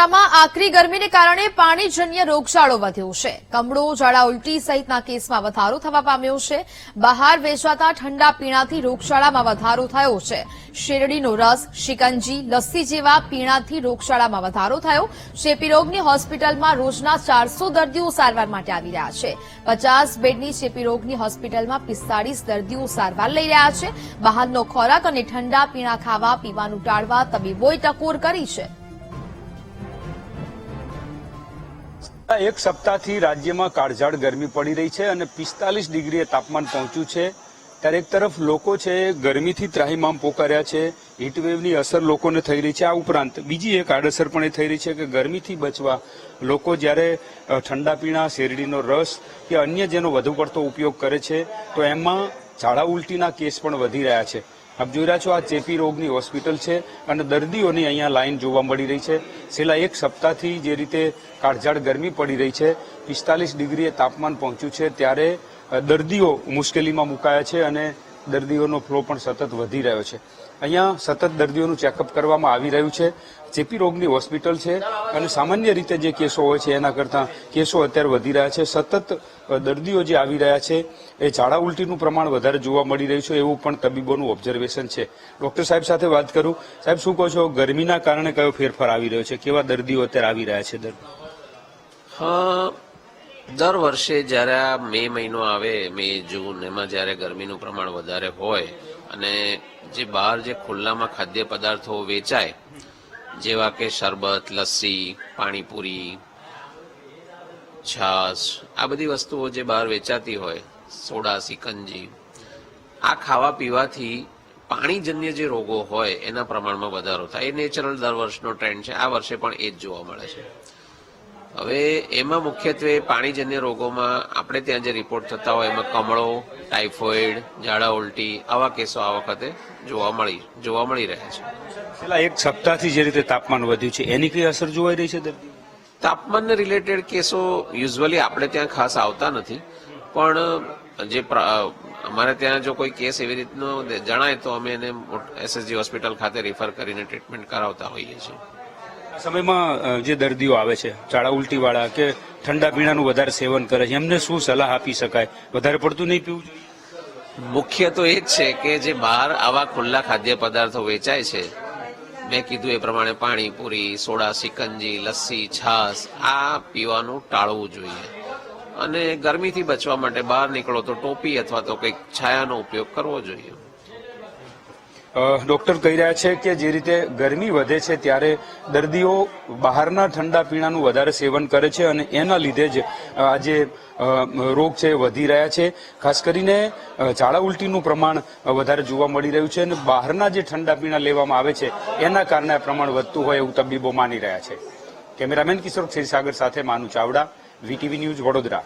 વડોદરામાં આકરી ગરમીને કારણે પાણીજન્ય રોગચાળો વધ્યો છે. કમળો, ઝાડા ઉલટી સહિતના કેસમાં વધારો થવા પામ્યો છે. બહાર વેચાતા ઠંડા પીણાથી રોગચાળામાં વધારો થયો છે. શેરડીનો રસ, શિકંજી, લસ્સી જેવા પીણાથી રોગચાળામાં વધારો થયો ચેપી રોગની હોસ્પિટલમાં રોજના ચારસો દર્દીઓ સારવાર માટે આવી રહ્યા છે. પચાસ બેડની ચેપી રોગની હોસ્પિટલમાં પિસ્તાળીસ દર્દીઓ સારવાર લઈ રહ્યા છે. બહારનો ખોરાક અને ઠંડા પીણા ખાવા, પીવાનું ટાળવા તબીબોએ ટકોર કરી છે. એક સપ્તાહથી રાજ્યમાં કાળઝાળ ગરમી પડી રહી છે અને પિસ્તાલીસ ડિગ્રીએ તાપમાન પહોંચ્યું છે. ત્યારે એક તરફ લોકો છે ગરમીથી ત્રાહીમામ પોકાર્યા છે. હીટવેવની અસર લોકોને થઈ રહી છે. આ ઉપરાંત બીજી એક આડઅસર પણ એ થઈ રહી છે કે ગરમીથી બચવા લોકો જ્યારે ઠંડા પીણા, શેરડીનો રસ કે અન્ય જેનો વધુ પડતો ઉપયોગ કરે છે, તો એમાં ઝાડા ઉલટીના કેસ પણ વધી રહ્યા છે. આપ જોઈ રહ્યા છો, આ ચેપી રોગની હોસ્પિટલ છે અને દર્દીઓની અહીંયા લાઈન જોવા મળી રહી છે. છેલ્લા એક સપ્તાહથી જે રીતે કાળઝાળ ગરમી પડી રહી છે, પિસ્તાલીસ ડિગ્રીએ તાપમાન પહોંચ્યું છે, ત્યારે દર્દીઓ મુશ્કેલીમાં મુકાયા છે અને દર્દીઓનો ફ્લો પણ સતત વધી રહ્યો છે. અહીંયા સતત દર્દીઓનું ચેકઅપ કરવામાં આવી રહ્યું છે. ચેપી રોગની હોસ્પિટલ છે અને સામાન્ય રીતે જે કેસો હોય છે, એના કરતાં કેસો અત્યારે વધી રહ્યા છે. સતત દર્દીઓ જે આવી રહ્યા છે, એ ઝાડા ઉલટીનું પ્રમાણ વધારે જોવા મળી રહ્યું છે, એવું પણ તબીબોનું ઓબ્ઝર્વેશન છે. ડૉક્ટર સાહેબ સાથે વાત કરું. સાહેબ, શું કહો છો? ગરમીના કારણે કયો ફેરફાર આવી રહ્યો છે? કેવા દર્દીઓ અત્યારે આવી રહ્યા છે દર્દી દર વર્ષે જ્યારે આ મે મહિનો આવે, મે, જૂન, એમાં જ્યારે ગરમીનું પ્રમાણ વધારે હોય અને જે બહાર જે ખુલ્લામાં ખાદ્ય પદાર્થો વેચાય, જેવા કે શરબત, લસ્સી, પાણીપુરી, છાશ, આ બધી વસ્તુઓ જે બહાર વેચાતી હોય, સોડા, સિકંજી, આ ખાવા પીવાથી પાણીજન્ય જે રોગો હોય, એના પ્રમાણમાં વધારો થાય. એ નેચરલ દર વર્ષનો ટ્રેન્ડ છે. આ વર્ષે પણ એ જ જોવા મળે છે. હવે એમાં મુખ્યત્વે પાણીજન્ય રોગોમાં આપણે ત્યાં જે રિપોર્ટ થતા હોય એમાં કમળો ટાઇફોઇડ ઝાડા ઉલટી આવા કેસો આ વખતે જોવા મળી જોવા મળી રહ્યા છે. છેલ્લા એક સપ્તાહથી જે રીતે તાપમાન વધ્યું છે એની કઈ અસર જોવાઈ રહી છે તાપમાનને રિલેટેડ કેસો યુઝવલી આપણે ત્યાં ખાસ આવતા નથી પણ જે અમારે ત્યાં જો કોઈ કેસ એવી રીતનો જણાય તો અમે એને એસએસજી હોસ્પિટલ ખાતે રિફર કરીને ટ્રીટમેન્ટ કરાવતા હોઈએ છીએ. સમયમાં જે દર્દીઓ આવે છે, ઝાડા ઉલટી વાળા કે ઠંડા પીણાનું વધારે સેવન કરે છે, એમને શું સલાહ આપી શકાય? વધારે પડતું નહીં પીવું જોઈએ? મુખ્ય તો એ જ છે કે જે બહાર આવા ખુલ્લા ખાદ્ય પદાર્થો વેચાય છે, મેં કીધું એ પ્રમાણે પાણીપુરી, સોડા, સિકંજી, લસ્સી, છાશ, આ પીવાનું ટાળવું જોઈએ. અને ગરમીથી બચવા માટે બહાર નીકળો તો ટોપી અથવા તો કંઈક છાયાનો ઉપયોગ કરવો જોઈએ. ડોક્ટર કહી રહ્યા છે કે જે રીતે ગરમી વધે છે ત્યારે દર્દીઓ બહારના ઠંડા પીણાનું વધારે સેવન કરે છે અને એના લીધે જ આ જે રોગ છે વધી રહ્યા છે. ખાસ કરીને ઝાડા ઉલટીનું પ્રમાણ વધારે જોવા મળી રહ્યું છે અને બહારના જે ઠંડા પીણા લેવામાં આવે છે એના કારણે આ પ્રમાણ વધતું હોય એવું તબીબો માની રહ્યા છે. કેમેરામેન કિશોર ક્ષીરસાગર સાથે માનુ ચાવડા, વીટીવી ન્યૂઝ વડોદરા.